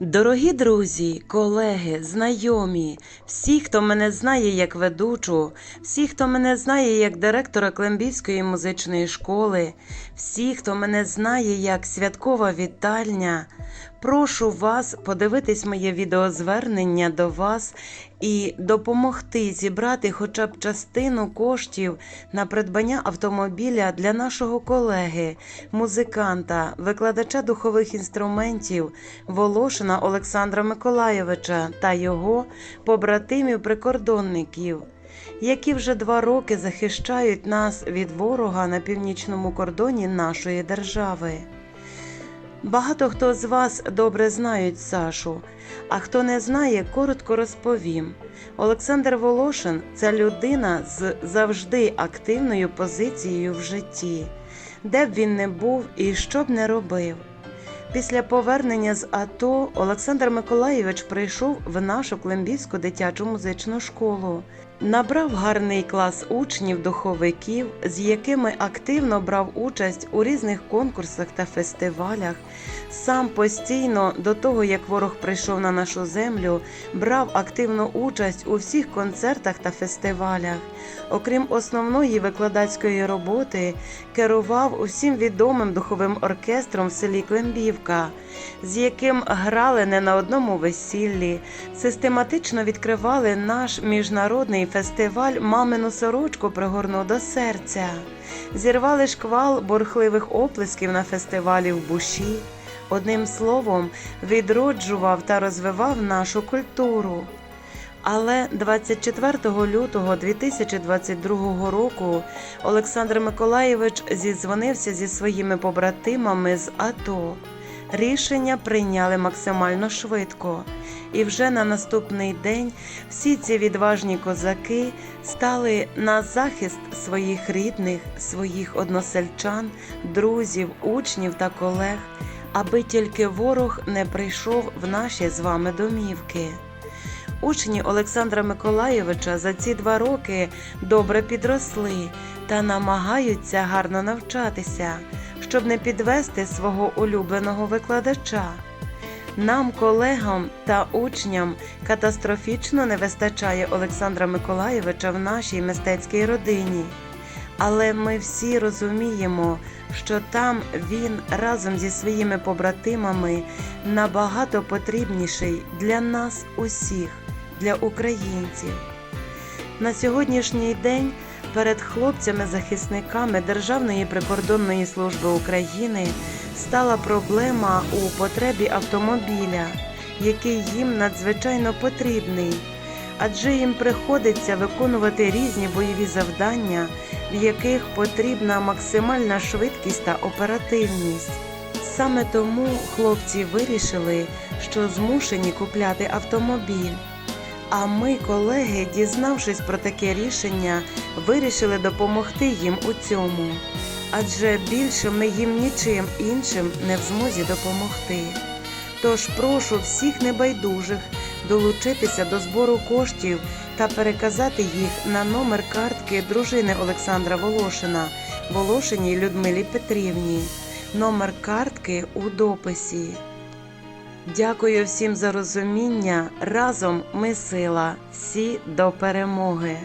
Дорогі друзі, колеги, знайомі, всі, хто мене знає як ведучу, всі, хто мене знає як директора Клембівської музичної школи, всі, хто мене знає як святкова вітальня, прошу вас подивитись моє відеозвернення до вас і допомогти зібрати хоча б частину коштів на придбання автомобіля для нашого колеги, музиканта, викладача духових інструментів Волошина Олександра Миколайовича та його побратимів-прикордонників, які вже два роки захищають нас від ворога на північному кордоні нашої держави. Багато хто з вас добре знають Сашу, а хто не знає, коротко розповім. Олександр Волошин це людина з завжди активною позицією в житті, де б він не був і що б не робив. Після повернення з АТО Олександр Миколайович прийшов в нашу Клембівську дитячу музичну школу. Набрав гарний клас учнів-духовиків, з якими активно брав участь у різних конкурсах та фестивалях. Сам постійно, до того як ворог прийшов на нашу землю, брав активну участь у всіх концертах та фестивалях. Окрім основної викладацької роботи, керував усім відомим духовим оркестром в селі Клембівка, з яким грали не на одному весіллі, систематично відкривали наш міжнародний фестиваль Мамину сорочку пригорну до серця, зірвали шквал бурхливих оплесків на фестивалі в Буші. Одним словом, відроджував та розвивав нашу культуру. Але 24 лютого 2022 року Олександр Миколаєвич зідзвонився зі своїми побратимами з АТО. Рішення прийняли максимально швидко, і вже на наступний день всі ці відважні козаки стали на захист своїх рідних, своїх односельчан, друзів, учнів та колег, аби тільки ворог не прийшов в наші з вами домівки. Учні Олександра Миколайовича за ці два роки добре підросли та намагаються гарно навчатися, щоб не підвести свого улюбленого викладача. Нам, колегам та учням, катастрофічно не вистачає Олександра Миколайовича в нашій мистецькій родині. Але ми всі розуміємо, що там він разом зі своїми побратимами набагато потрібніший для нас усіх, для українців. На сьогоднішній день перед хлопцями-захисниками Державної прикордонної служби України стала проблема у потребі автомобіля, який їм надзвичайно потрібний, адже їм приходиться виконувати різні бойові завдання, в яких потрібна максимальна швидкість та оперативність. Саме тому хлопці вирішили, що змушені купляти автомобіль. А ми, колеги, дізнавшись про таке рішення, вирішили допомогти їм у цьому. Адже більше ми їм нічим іншим не в змозі допомогти. Тож прошу всіх небайдужих долучитися до збору коштів та переказати їх на номер картки дружини Олександра Волошина Волошиній Людмилі Петрівні. Номер картки у дописі. Дякую всім за розуміння. Разом ми сила. Всі до перемоги.